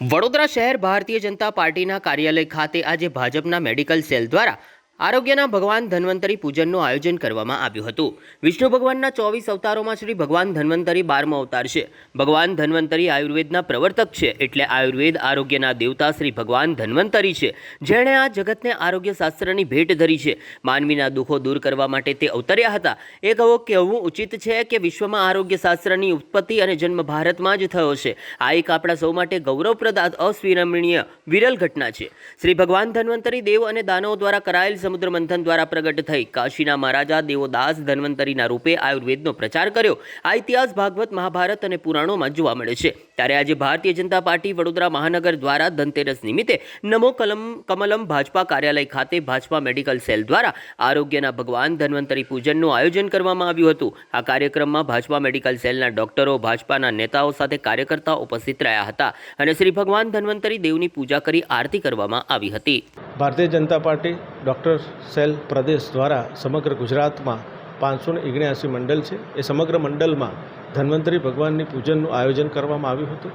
વડોદરા શહેર ભારતીય જનતા પાર્ટીના કાર્યાલય ખાતે આજે ભાજપના મેડિકલ સેલ દ્વારા આરોગ્યના ભગવાન ધન્વંતરી પૂજનનું આયોજન કરવામાં આવ્યું હતું. વિષ્ણુ ભગવાનના ચોવીસ અવતારોમાં શ્રી ભગવાન ધન્વંતરી બારમો અવતાર છે. ભગવાન ધન્વંતરી આયુર્વેદના પ્રવર્તક છે એટલે આયુર્વેદ આરોગ્યના દેવતા શ્રી ભગવાન ધન્વંતરી છે. જેણે આ જગતને આરોગ્ય શાસ્ત્રની ભેટ ધરી છે. માનવીના દુઃખો દૂર કરવા માટે તે અવતર્યા હતા. એ કહો કહેવું ઉચિત છે કે વિશ્વમાં આરોગ્ય શાસ્ત્રની ઉત્પત્તિ અને જન્મ ભારતમાં જ થયો છે. આ એક આપણા સૌ માટે ગૌરવપ્રદ, અસ્વિરમણીય, વિરલ ઘટના છે. શ્રી ભગવાન ધન્વંતરી દેવ અને દાનવ દ્વારા કરાયેલ સમુદ્ર મંથન દ્વારા પ્રગટ થઈ. કાશીના મહારાજા દેવોદાસ ધન્વંતરીના રૂપે આયુર્વેદનો પ્રચાર કર્યો. આ ઇતિહાસ ભાગવત, મહાભારત અને પુરાણોમાં જોવા મળે છે. ત્યારે આજે ભારતીય જનતા પાર્ટી વડોદરા મહાનગર દ્વારા ધનતેરસ નિમિત્તે નમો કલમ, કમલમ ભાજપા કાર્યાલય ખાતે ભાજપા મેડિકલ સેલ દ્વારા આરોગ્યના ભગવાન ધન્વંતરી પૂજનનું આયોજન કરવામાં આવ્યું હતું. આ કાર્યક્રમમાં ભાજપા મેડિકલ સેલના ડોક્ટરો, ભાજપાના નેતાઓ સાથે કાર્યકર્તાઓ ઉપસ્થિત રહ્યા હતા અને શ્રી ભગવાન ધન્વંતરી દેવની પૂજા કરી આરતી કરવામાં આવી હતી. Bharatiya Janata party doctor cell પ્રદેશ દ્વારા સમગ્ર ગુજરાતમાં પાંચસો ને ઓગણ્યાસી મંડળ છે. એ સમગ્ર મંડળમાં ધન્વંતરી ભગવાનની પૂજનનું આયોજન કરવામાં આવ્યું હતું.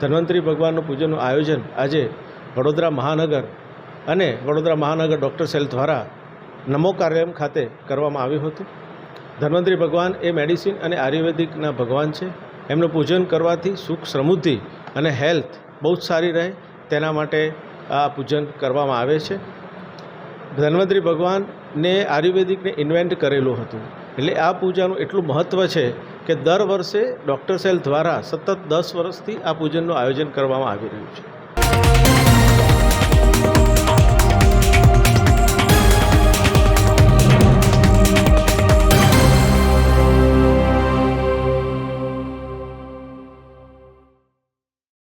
ધન્વંતરી ભગવાનનું પૂજનનું આયોજન આજે વડોદરા મહાનગર અને વડોદરા મહાનગર ડૉક્ટર સેલ દ્વારા નમો કાર્યક્રમ ખાતે કરવામાં આવ્યું હતું. ધન્વંતરી ભગવાન એ મેડિસિન અને આયુર્વેદિકના ભગવાન છે. એમનું પૂજન કરવાથી સુખ સમૃદ્ધિ અને હેલ્થ બહુ જ સારી રહે. તેના માટે આ પૂજન કરવામાં આવે છે. ધન્વંતરી ભગવાનને આયુર્વેદિકને ઇન્વેન્ટ કરેલું હતું. એટલે આ પૂજાનું એટલું મહત્ત્વ છે કે દર વર્ષે ડૉક્ટર સેલ દ્વારા સતત દસ વર્ષથી આ પૂજનનું આયોજન કરવામાં આવી રહ્યું છે.